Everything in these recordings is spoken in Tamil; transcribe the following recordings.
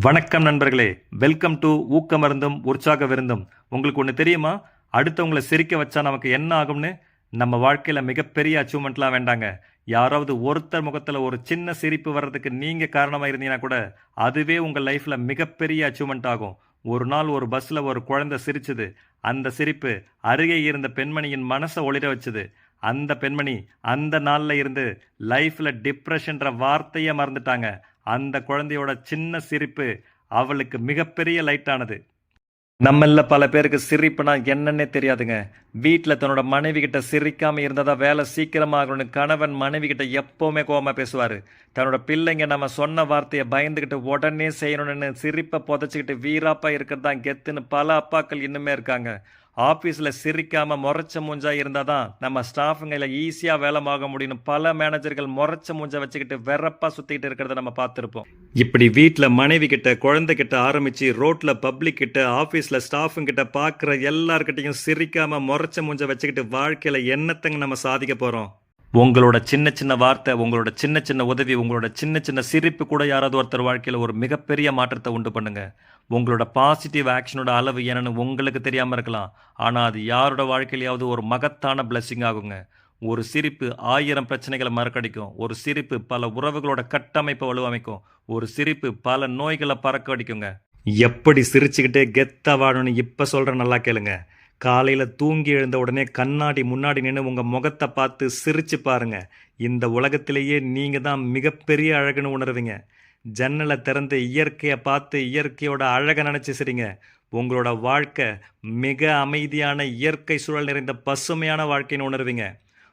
வணக்கம் நண்பர்களே. வெல்கம் டு ஊக்கமருந்தும் உற்சாக விருந்தும் உங்களுக்கு ஒன்று தெரியுமா? அடுத்தவங்களை சிரிக்க வச்சா நமக்கு என்ன ஆகும்னு? நம்ம வாழ்க்கையில் மிகப்பெரிய அச்சீவ்மெண்ட்லாம் வேண்டாங்க. யாராவது ஒருத்தர் முகத்தில் ஒரு சின்ன சிரிப்பு வர்றதுக்கு நீங்கள் காரணமாக இருந்தீங்கன்னா கூட அதுவே உங்கள் லைஃப்பில் மிகப்பெரிய அச்சீவ்மெண்ட் ஆகும். ஒரு நாள் ஒரு பஸ்ஸில் ஒரு குழந்தை சிரிச்சுது. அந்த சிரிப்பு அருகே இருந்த பெண்மணியின் மனசை ஒளிர வச்சுது. அந்த பெண்மணி அந்த நாளில் இருந்து லைஃப்பில் டிப்ரெஷன்ற வார்த்தையை மறந்துட்டாங்க. அந்த குழந்தையோட சின்ன சிரிப்பு அவளுக்கு மிகப்பெரிய லைட்டானது நம்மள பல பேருக்கு சிரிப்புனா என்னன்னே தெரியாதுங்க. வீட்டில் தன்னோட மனைவி கிட்ட சிரிக்காம இருந்ததா வேலை சீக்கிரமாகணும்னு கணவன் மனைவி கிட்ட எப்போவுமே கோபமாக பேசுவார். தன்னோட பிள்ளைங்க நம்ம சொன்ன வார்த்தையை பயந்துக்கிட்டு உடனே செய்யணும்னு சிரிப்பை புதைச்சிக்கிட்டு வீராப்பாக இருக்கிறது தான் கெத்துன்னு பல அப்பாக்கள் இன்னுமே இருக்காங்க. ஆஃபீஸில் சிரிக்காமல் முறைச்ச மூஞ்சா இருந்தால் தான் நம்ம ஸ்டாஃபுங்களை ஈஸியாக வேலை வாங்க முடியும்னு பல மேனேஜர்கள் முறைச்ச மூஞ்சை வச்சுக்கிட்டு வெறப்பாக சுற்றிக்கிட்டு இருக்கிறத நம்ம பார்த்துருப்போம். இப்படி வீட்டில் மனைவி கிட்ட குழந்தை கிட்ட ஆரம்பிச்சு பப்ளிக் கிட்ட ஆஃபீஸில் ஸ்டாஃபுங்கிட்ட பார்க்குற எல்லார்கிட்டையும் சிரிக்காமல் முறைச்ச மூஞ்சை வச்சுக்கிட்டு வாழ்க்கையில் என்னத்தங்க நம்ம சாதிக்க போகிறோம் உங்களோட சின்ன சின்ன வார்த்தை உங்களோட சின்ன சின்ன உதவி உங்களோட சின்ன சின்ன சிரிப்பு கூட யாராவது ஒருத்தர் வாழ்க்கையில் ஒரு மிகப்பெரிய மாற்றத்தை உண்டு பண்ணுங்க. உங்களோட பாசிட்டிவ் ஆக்ஷனோட அளவு என்னன்னு உங்களுக்கு தெரியாமல் இருக்கலாம். ஆனால் அது யாரோட வாழ்க்கையிலையாவது ஒரு மகத்தான பிளெஸ்ஸிங் ஆகுங்க. ஒரு சிரிப்பு ஆயிரம் பிரச்சனைகளை மறக்கடிக்கும். ஒரு சிரிப்பு பல உறவுகளோட கட்டமைப்பை வலுவமைக்கும். ஒரு சிரிப்பு பல நோய்களை பறக்க அடிக்குங்க. எப்படி சிரிச்சுக்கிட்டே கெத்த வாழணும்னு இப்போ சொல்கிற நல்லா கேளுங்க. காலையில் தூங்கி எழுந்த உடனே கண்ணாடி முன்னாடி நின்று உங்கள் முகத்தை பார்த்து சிரிச்சு பாருங்க. இந்த உலகத்திலேயே நீங்கள் தான் மிகப்பெரிய அழகுன்னு உணர்வீங்க. ஜன்னலை திறந்து இயற்கையை பார்த்து இயற்கையோட அழகை நினச்சி சரிங்க உங்களோட வாழ்க்கை மிக அமைதியான இயற்கை சூழல் நிறைந்த பசுமையான வாழ்க்கைன்னு உணர்வீங்க.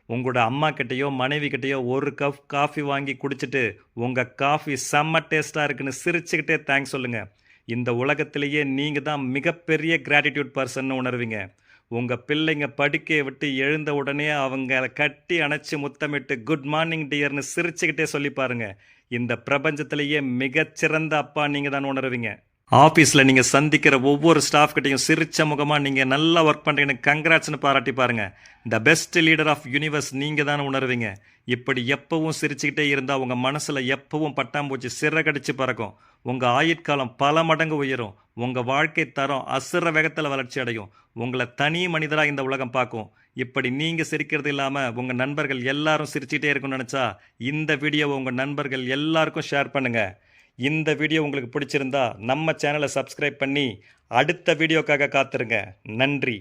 உங்களோட அம்மா கிட்டேயோ மனைவி கிட்டேயோ ஒரு கப் காஃபி வாங்கி குடிச்சிட்டு உங்கள் காஃபி செம்ம டேஸ்ட்டாக இருக்குன்னு சிரிச்சுக்கிட்டே தேங்க்ஸ் சொல்லுங்கள் இந்த உலகத்திலேயே நீங்கள் தான் மிகப்பெரிய கிராட்டிடியூட் பர்சன் உணர்வீங்க. உங்கள் பிள்ளைங்க படுக்கையை விட்டு எழுந்த உடனே அவங்க கட்டி அணைச்சி முத்தமிட்டு குட் மார்னிங் டியர்னு சிரிச்சுக்கிட்டே சொல்லி பாருங்கள் இந்த பிரபஞ்சத்திலேயே மிகச்சிறந்த அப்பா நீங்கள் தான் உணர்வீங்க. ஆஃபீஸில் நீங்கள் சந்திக்கிற ஒவ்வொரு ஸ்டாஃப் கிட்டையும் சிரிச்ச முகமாக நீங்கள் நல்லா ஒர்க் பண்ணுறீங்கன்னு கங்க்ராட்ஸ்னு பாராட்டி பாருங்கள் the best leader of universe நீங்கள் தான் உணர்வீங்க. இப்படி எப்பவும் சிரிச்சுக்கிட்டே இருந்தால் உங்கள் மனசில் எப்பவும் பட்டாம்பூச்சி சிறகடிச்சு பறக்கும். உங்கள் ஆயுட்காலம் பல மடங்கு உயரும். உங்கள் வாழ்க்கை தரம் அசுர வேகத்தில் வளர்ச்சி அடையும். உங்களை தனி மனிதராக இந்த உலகம் பார்க்கும். இப்படி நீங்கள் சிரிக்கிறது இல்லாமல் உங்கள் நண்பர்கள் எல்லாரும் சிரிச்சுக்கிட்டே இருக்கும்னு நினச்சா இந்த வீடியோவை உங்கள் நண்பர்கள் எல்லாருக்கும் ஷேர் பண்ணுங்கள் இந்த வீடியோ உங்களுக்கு பிடிச்சிருந்தா நம்ம சேனலை சப்ஸ்கிரைப் பண்ணி அடுத்த வீடியோக்காக காத்துருங்க. நன்றி.